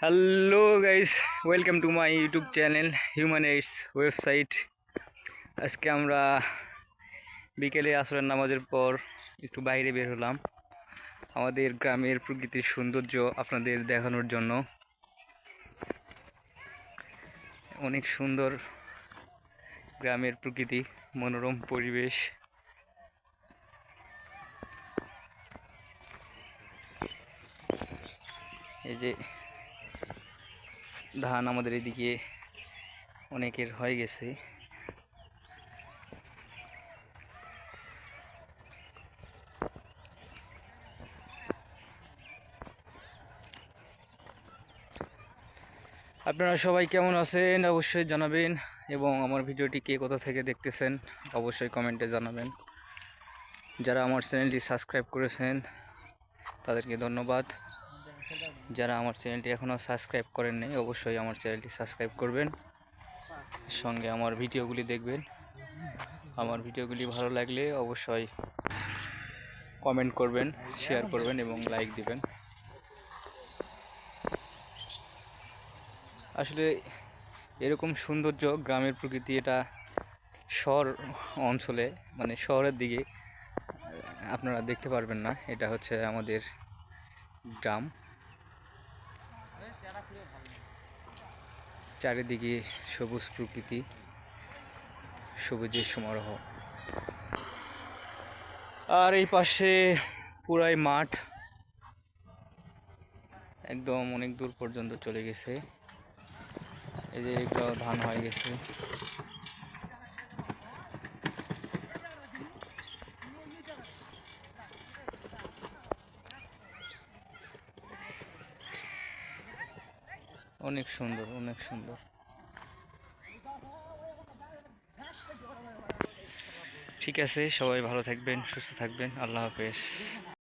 Hello guys welcome to my YouTube channel human rights website আজকে আমরা বিকেলে আসরের নামাজের পর একটু বাইরে বের হলাম। আমাদের গ্রামের প্রকৃতির সৌন্দর্য আপনাদের দেখানোর জন্য। অনেক সুন্দর গ্রামের প্রকৃতি, মনোরম পরিবেশ। এই যে ধান আমাদের এদিকে অনেকের হয়ে গেছে। আপনারা সবাই কেমন আছেন? অবশ্যই জানাবেন। এবং আমার ভিডিওটি কে কোথা থেকে দেখতেছেন, অবশ্যই কমেন্টে জানাবেন। যারা আমার চ্যানেলটি সাবস্ক্রাইব করেছেন, তাদেরকে ধন্যবাদ। যারা আমার চ্যানেলটি এখনও সাবস্ক্রাইব করেন করেননি অবশ্যই আমার চ্যানেলটি সাবস্ক্রাইব করবেন। সঙ্গে আমার ভিডিওগুলি দেখবেন। আমার ভিডিওগুলি ভালো লাগলে অবশ্যই কমেন্ট করবেন, শেয়ার করবেন এবং লাইক দিবেন। আসলে এরকম সৌন্দর্য গ্রামের প্রকৃতি, এটা শহর অঞ্চলে মানে শহরের দিকে, আপনারা দেখতে পারবেন না। এটা হচ্ছে আমাদের গ্রাম। চারিদিকে সবুজ প্রকৃতি, সবুজের সমারোহ। আর এই পাশে পুরাই মাঠ। একদম অনেক দূর পর্যন্ত চলে গেছে। এই যে একটা ধান হয়ে গেছে। অনেক সুন্দর অনেক সুন্দর। ঠিক আছে সবাই ভালো থাকবেন সুস্থ থাকবেন আল্লাহ হাফেজ।